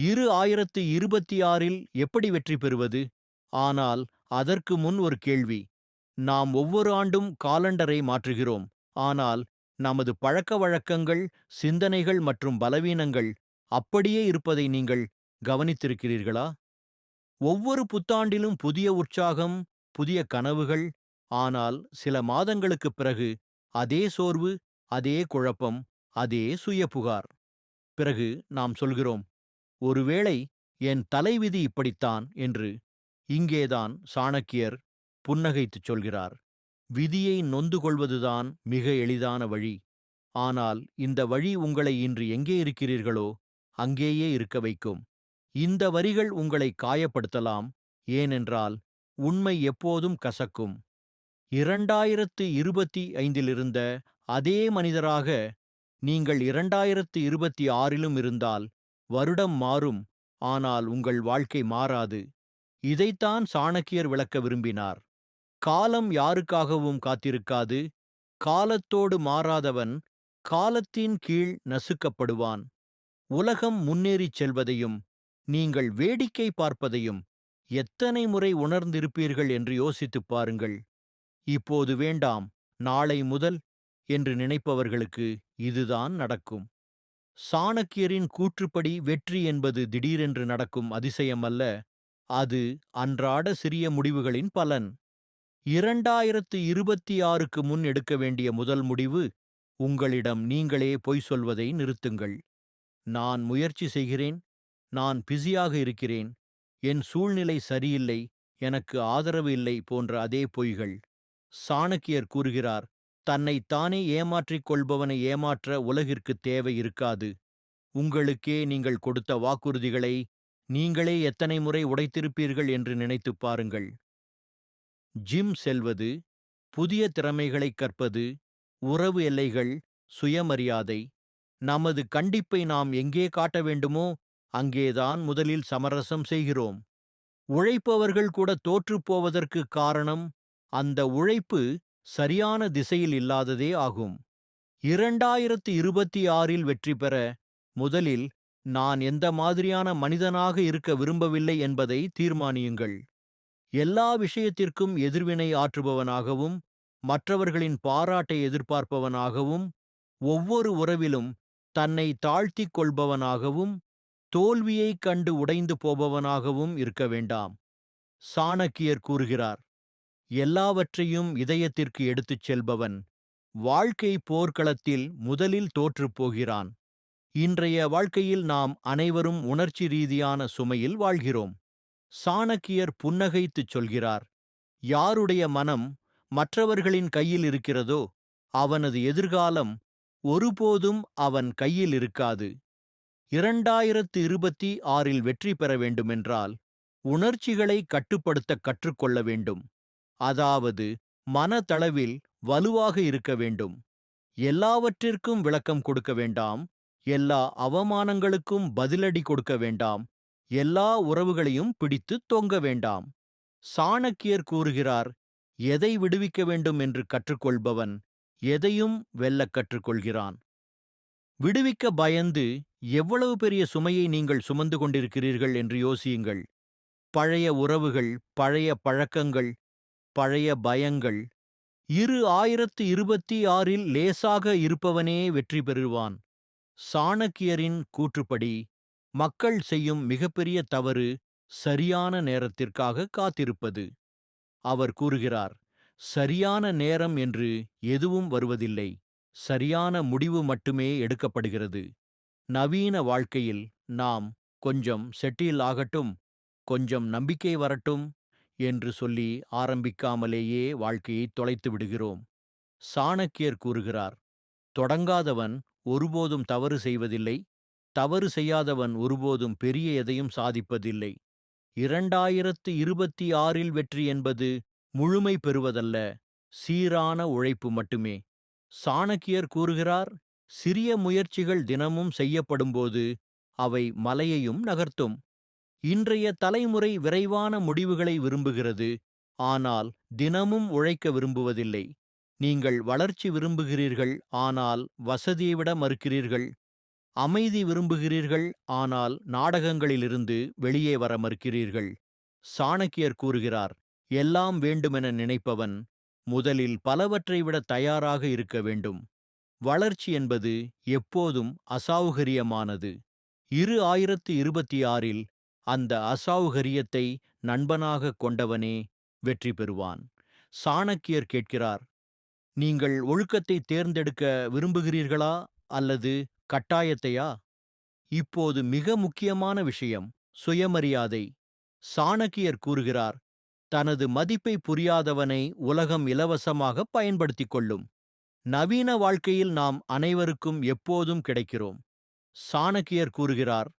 இரு ஆயிரத்து இருபத்தி ஆறில் எப்படி வெற்றி பெறுவது? ஆனால் அதற்கு முன் ஒரு கேள்வி. நாம் ஒவ்வொரு ஆண்டும் காலண்டரை மாற்றுகிறோம். ஆனால் நமது பழக்க வழக்கங்கள் சிந்தனைகள் மற்றும் பலவீனங்கள் அப்படியே இருப்பதை நீங்கள் கவனித்திருக்கிறீர்களா? ஒவ்வொரு புத்தாண்டிலும் புதிய உற்சாகம் புதிய கனவுகள் ஆனால் சில மாதங்களுக்குப் பிறகு அதே சோர்வு அதே குழப்பம் அதே சுய புகார் பிறகு நாம் சொல்கிறோம் ஒருவேளை என் தலைவிதி இப்படித்தான் என்று இங்கேதான் சாணக்கியர் புன்னகைத்துச் சொல்கிறார். விதியை நொந்து கொள்வதுதான் மிக எளிதான வழி. ஆனால் இந்த வழி உங்களை இன்று எங்கே இருக்கிறீர்களோ அங்கேயே இருக்க வைக்கும். இந்த வரிகள் உங்களை காயப்படுத்தலாம் ஏனென்றால் உண்மை எப்போதும் கசக்கும். இரண்டாயிரத்து இருபத்தி ஐந்திலிருந்த அதே மனிதராக நீங்கள் இரண்டாயிரத்து இருபத்தி ஆறிலும் இருந்தால் வருடம் மாறும் ஆனால் உங்கள் வாழ்க்கை மாறாது. இதைத்தான் சாணக்கியர் விளக்க விரும்பினார். காலம் யாருக்காகவும் காத்திருக்காது. காலத்தோடு மாறாதவன் காலத்தின் கீழ் நசுக்கப்படுவான். உலகம் முன்னேறிச் செல்வதையும் நீங்கள் வேடிக்கை பார்ப்பதையும் எத்தனை முறை உணர்ந்திருப்பீர்கள் என்று யோசித்துப் பாருங்கள். இப்போது வேண்டாம் நாளை முதல் என்று நினைப்பவர்களுக்கு இதுதான் நடக்கும். சாணக்கியரின் கூற்றுப்படி வெற்றி என்பது திடீரென்று நடக்கும் அதிசயம் அல்ல அது அன்றாட சிறிய முடிவுகளின் பலன். இரண்டாயிரத்து இருபத்தி ஆறுக்கு முன் எடுக்க வேண்டிய முதல் முடிவு உங்களிடம் நீங்களே பொய் சொல்வதை நிறுத்துங்கள். நான் முயற்சி செய்கிறேன் நான் பிஸியாக இருக்கிறேன் என் சூழ்நிலை சரியில்லை எனக்கு ஆதரவு இல்லை போன்ற அதே பொய்கள். சாணக்கியர் கூறுகிறார் தன்னை தானே ஏமாற்றிக் கொள்பவனை ஏமாற்ற உலகிற்கு தேவை இருக்காது. உங்களுக்கே நீங்கள் கொடுத்த வாக்குறுதிகளை நீங்களே எத்தனை முறை உடைத்திருப்பீர்கள் என்று நினைத்துப் பாருங்கள். ஜிம் செல்வது புதிய திறமைகளைக் கற்பது உறவு எல்லைகள் சுயமரியாதை நமது கண்டிப்பை நாம் எங்கே காட்ட வேண்டுமோ அங்கேதான் முதலில் சமரசம் செய்கிறோம். உழைப்பவர்கள் கூட தோற்றுப்போவதற்கு காரணம் அந்த உழைப்பு சரியான திசையில் இல்லாததே ஆகும். இரண்டாயிரத்து இருபத்தி ஆறில் வெற்றி பெற முதலில் நான் எந்த மாதிரியான மனிதனாக இருக்க விரும்பவில்லை என்பதை தீர்மானியுங்கள். எல்லா விஷயத்திற்கும் எதிர்வினை ஆற்றுபவனாகவும் மற்றவர்களின் பாராட்டை எதிர்பார்ப்பவனாகவும் ஒவ்வொரு உறவிலும் தன்னை தாழ்த்திக் கொள்பவனாகவும் தோல்வியைக் கண்டு உடைந்து போபவனாகவும் இருக்க வேண்டாம். சாணக்கியர் கூறுகிறார் எல்லாவற்றையும் இதயத்திற்கு எடுத்துச் செல்பவன் வாழ்க்கை போர்க்களத்தில் முதலில் தோற்றுப் போகிறான். இன்றைய வாழ்க்கையில் நாம் அனைவரும் உணர்ச்சி ரீதியான சுமையில் வாழ்கிறோம். சாணக்கியர் புன்னகைத்துச் சொல்கிறார் யாருடைய மனம் மற்றவர்களின் கையில் இருக்கிறதோ அவனது எதிர்காலம் ஒருபோதும் அவன் கையில் இருக்காது. இரண்டாயிரத்து இருபத்தி ஆறில் வெற்றி பெற வேண்டுமென்றால் உணர்ச்சிகளை கட்டுப்படுத்த கற்றுக்கொள்ள வேண்டும். அதாவது மனதளவில் வலுவாக இருக்க வேண்டும். எல்லாவற்றிற்கும் விளக்கம் கொடுக்க வேண்டாம். எல்லா அவமானங்களுக்கும் பதிலடி கொடுக்க வேண்டாம். எல்லா உறவுகளையும் பிடித்து தொங்க வேண்டாம். சாணக்கியர் கூறுகிறார் எதை விடுவிக்க வேண்டும் என்று கற்றுக்கொள்பவன் எதையும் வெல்லக் கற்றுக்கொள்கிறான். விடுவிக்க பயந்து எவ்வளவு பெரிய சுமையை நீங்கள் சுமந்து கொண்டிருக்கிறீர்கள் என்று யோசியுங்கள். பழைய உறவுகள் பழைய பழக்கங்கள் பழைய பயங்கள். இரு ஆயிரத்து இருபத்தி ஆறில் லேசாக இருப்பவனே வெற்றி பெறுவான். சாணக்கியரின் கூற்றுப்படி மக்கள் செய்யும் மிகப்பெரிய தவறு சரியான நேரத்திற்காக காத்திருப்பது. அவர் கூறுகிறார் சரியான நேரம் என்று எதுவும் வருவதில்லை. சரியான முடிவு மட்டுமே எடுக்கப்படுகிறது. நவீன வாழ்க்கையில் நாம் கொஞ்சம் செட்டில் ஆகட்டும் கொஞ்சம் நம்பிக்கை வரட்டும் என்று சொல்லி ஆரம்பிக்காமலேயே வாழ்க்கையை தொலைத்து விடுகிறோம். சாணக்கியர் கூறுகிறார் தொடங்காதவன் ஒருபோதும் தவறு செய்வதில்லை தவறு செய்யாதவன் ஒருபோதும் பெரிய எதையும் சாதிப்பதில்லை. இரண்டாயிரத்து இருபத்தி ஆறில் வெற்றி என்பது முழுமை பெறுவதல்ல சீரான உழைப்பு மட்டுமே. சாணக்கியர் கூறுகிறார் சிறிய முயற்சிகள் தினமும் செய்யப்படும்போது அவை மலையையும் நகர்த்தும். இன்றைய தலைமுறை விரைவான முடிவுகளை விரும்புகிறது ஆனால் தினமும் உழைக்க விரும்புவதில்லை. நீங்கள் வளர்ச்சி விரும்புகிறீர்கள் ஆனால் வசதியை விட மறுக்கிறீர்கள். அமைதி விரும்புகிறீர்கள் ஆனால் நாடகங்களிலிருந்து வெளியே வர மறுக்கிறீர்கள். சாணக்கியர் கூறுகிறார் எல்லாம் வேண்டுமென நினைப்பவன் முதலில் பலவற்றை விட தயாராக இருக்க வேண்டும். வளர்ச்சி என்பது எப்போதும் அசாவுகரியமானது. இரு ஆயிரத்து இருபத்தி ஆறில் அந்த அசௌகரியத்தை நண்பனாக கொண்டவனே வெற்றி பெறுவான். சாணக்கியர் கேட்கிறார் நீங்கள் ஒழுக்கத்தை தேர்ந்தெடுக்க விரும்புகிறீர்களா அல்லது கட்டாயத்தையா? இப்போது மிக முக்கியமான விஷயம் சுயமரியாதை. சாணக்கியர் கூறுகிறார் தனது மதிப்பை புரியாதவனை உலகம் இலவசமாக பயன்படுத்திக் கொள்ளும். நவீன வாழ்க்கையில் நாம் அனைவருக்கும் எப்போதும் கிடைக்கிறோம். சாணக்கியர் கூறுகிறார்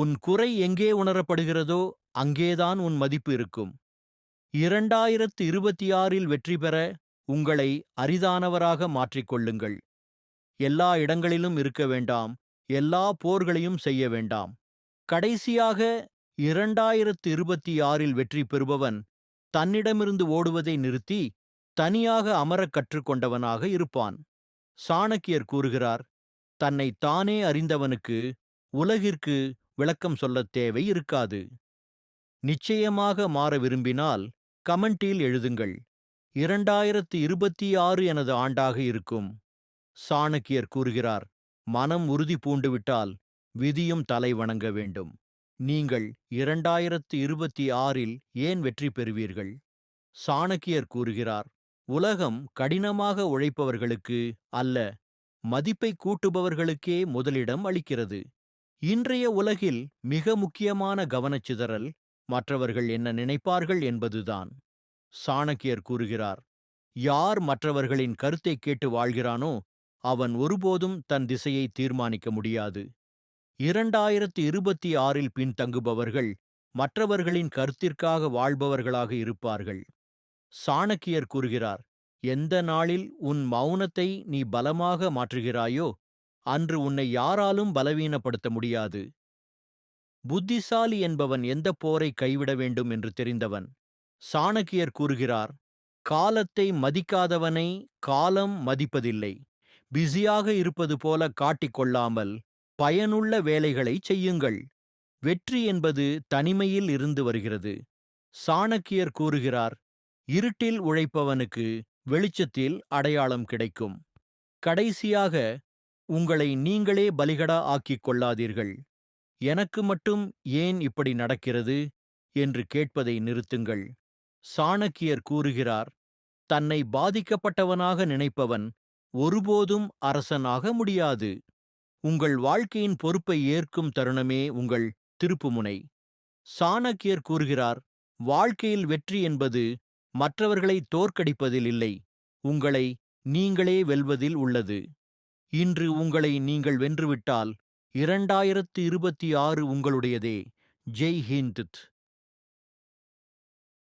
உன் குறை எங்கே உணரப்படுகிறதோ அங்கேதான் உன் மதிப்பு இருக்கும். இரண்டாயிரத்து இருபத்தி ஆறில் வெற்றி பெற உங்களை அரிதானவராக மாற்றிக்கொள்ளுங்கள் எல்லா இடங்களிலும் இருக்க வேண்டாம். எல்லா போர்களையும் செய்ய வேண்டாம். கடைசியாக இரண்டாயிரத்து இருபத்தி ஆறில் வெற்றி பெறுபவன் தன்னிடமிருந்து ஓடுவதை நிறுத்தி தனியாக அமரக் கற்றுக்கொண்டவனாக இருப்பான். சாணக்கியர் கூறுகிறார் தன்னை தானே அறிந்தவனுக்கு உலகிற்கு விளக்கம் சொல்லத் தேவை இருக்காது. நிச்சயமாக மாற விரும்பினால் கமெண்டில் எழுதுங்கள். இரண்டாயிரத்து இருபத்தி ஆறு எனது ஆண்டாக இருக்கும். சாணக்கியர் கூறுகிறார் மனம் உறுதி பூண்டுவிட்டால் விதியும் தலை வணங்க வேண்டும். நீங்கள் இரண்டாயிரத்து இருபத்தி ஆறில் ஏன் வெற்றி பெறுவீர்கள்? சாணக்கியர் கூறுகிறார் உலகம் கடினமாக உழைப்பவர்களுக்கு அல்ல மதிப்பை கூட்டுபவர்களுக்கே முதலிடம் அளிக்கிறது. இன்றைய உலகில் மிக முக்கியமான கவனச்சிதறல் மற்றவர்கள் என்ன நினைப்பார்கள் என்பதுதான். சாணக்கியர் கூறுகிறார் யார் மற்றவர்களின் கருத்தை கேட்டு வாழ்கிறானோ அவன் ஒருபோதும் தன் திசையை தீர்மானிக்க முடியாது. இரண்டாயிரத்து இருபத்தி ஆறில் பின்தங்குபவர்கள் மற்றவர்களின் கருத்திற்காக வாழ்பவர்களாக இருப்பார்கள். சாணக்கியர் கூறுகிறார் எந்த நாளில் உன் மௌனத்தை நீ பலமாக மாற்றுகிறாயோ அன்று உன்னை யாராலும் பலவீனப்படுத்த முடியாது. புத்திசாலி என்பவன் எந்த போரை கைவிட வேண்டும் என்று தெரிந்தவன். சாணக்கியர் கூறுகிறார் காலத்தை மதிக்காதவனை காலம் மதிப்பதில்லை. பிஸியாக இருப்பது போல காட்டிக்கொள்ளாமல் பயனுள்ள வேலைகளை செய்யுங்கள். வெற்றி என்பது தனிமையில் இருந்து வருகிறது. சாணக்கியர் கூறுகிறார் இருட்டில் உழைப்பவனுக்கு வெளிச்சத்தில் அடையாளம் கிடைக்கும். கடைசியாக உங்களை நீங்களே பலிகடா ஆக்கிக் கொள்ளாதீர்கள் எனக்கு மட்டும் ஏன் இப்படி நடக்கிறது? என்று கேட்பதை நிறுத்துங்கள். சாணக்கியர் கூறுகிறார் தன்னை பாதிக்கப்பட்டவனாக நினைப்பவன் ஒருபோதும் அரசனாக முடியாது. உங்கள் வாழ்க்கையின் பொறுப்பை ஏற்கும் தருணமே உங்கள் திருப்புமுனை. சாணக்கியர் கூறுகிறார் வாழ்க்கையில் வெற்றி என்பது மற்றவர்களை தோற்கடிப்பதில் இல்லை. உங்களை நீங்களே வெல்வதில் உள்ளது. இன்று உங்களை நீங்கள் வென்றுவிட்டால் இரண்டாயிரத்து இருபத்தி ஆறு உங்களுடையதே. ஜெய் ஹிந்த்.